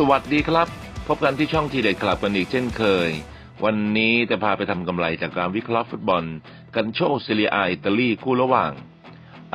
สวัสดีครับ พบกันที่ช่องทีเด็ดคลับกันอีกเช่นเคย วันนี้จะพาไปทำกำไรจากการวิเคราะห์ฟุตบอล กันโชเซเรียอาอิตาลีคู่ระหว่าง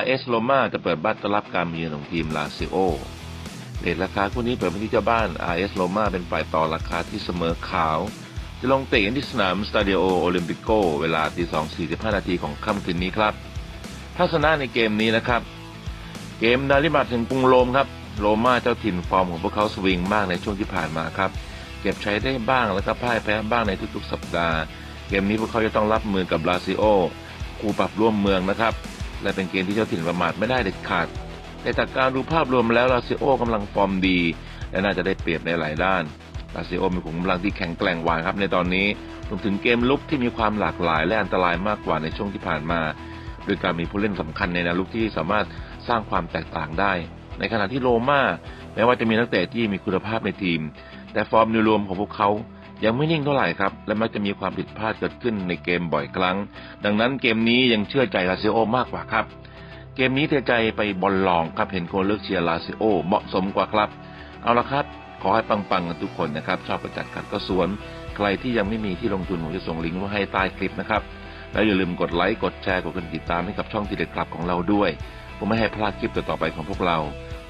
RS โ o มาจะเปิดบ้านต้อนรับการเยือนของทีมลาซิโอเรทราคาคู่นี้เปิดมาที่เจ้าบ้าน RS โ o มาเป็นฝ่ายต่อราคาที่เสมอขาว จะลงเตะกันที่สนามสตาดิโอโอลิมปิโกเวลาตีสองสี่สิบห้านาทีของค่ำคืนนี้ครับทัศนะในเกมนี้นะครับ เกมนาริบัตถึงกรุงโรมครับ โรม่าเจ้าถิ่นฟอร์มของพวกเขาสวิงมากในช่วงที่ผ่านมาครับ เก็บใช้ได้บ้างแล้วก็พ่ายแพ้บ้างในทุกๆ สัปดาห์ เกมนี้พวกเขาจะต้องรับมือกับบราซิโอคู่ปรับร่วมเมืองนะครับ และเป็นเกมที่เจ้าถิ่นประมาทไม่ได้เด็ดขาด แต่จากการดูภาพรวมแล้วลาซิโอกำลังฟอร์มดี และน่าจะได้เปรียบในหลายด้านลาซิโอมีขุมกำลังที่แข็งแกร่งกว่าครับในตอนนี้รวมถึงเกมลุกที่มีความหลากหลายและอันตรายมากกว่าในช่วงที่ผ่านมาโดยการมีผู้เล่นสำคัญในแนวลุกที่สามารถสร้างความแตกต่างได้ ในขณะที่โรม่าแม้ว่าจะมีนักเตะที่มีคุณภาพในทีม แต่ฟอร์มโดยรวมของพวกเขายังไม่นิ่งเท่าไหร่ครับ และมักจะมีความผิดพลาดเกิดขึ้นในเกมบ่อยครั้ง ดังนั้นเกมนี้ยังเชื่อใจลาซิโอมากกว่าครับ เกมนี้เทใจไปบอลลองครับเห็นคนเลือกเชียร์ลาซิโอเหมาะสมกว่าครับ เอาละครับ ขอให้ปังๆกันทุกคนนะครับ ชอบประจัดขัดก็สวน ใครที่ยังไม่มีที่ลงทุนผมจะส่งลิงก์ไว้ให้ใต้คลิปนะครับแล้วอย่าลืมกดไลค์กดแชร์กดติดตามให้กับช่องทีเด็ดคลับของเราด้วยผมไม่ให้พลาดคลิปต่อๆไปของพวกเรา